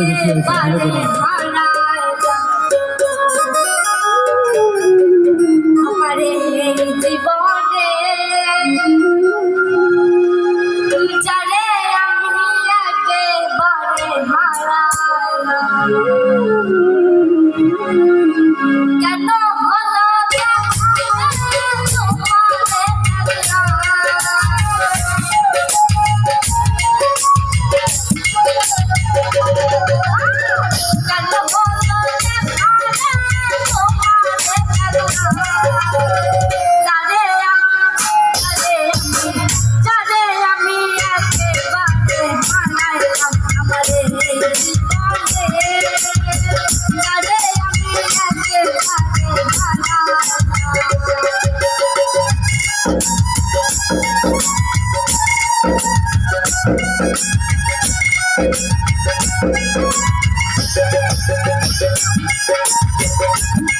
আরও বেশি হয়েছে ভালো করে Thank you.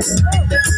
Oh.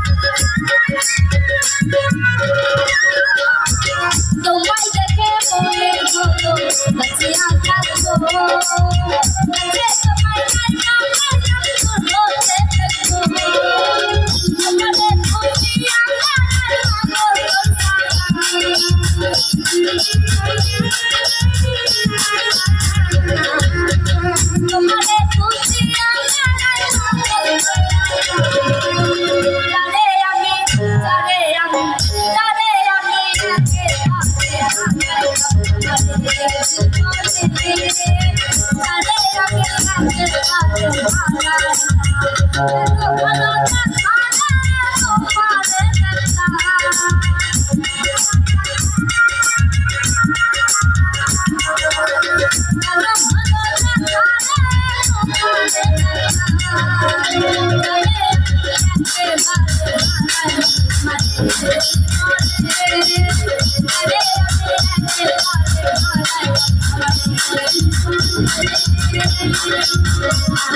Thank you.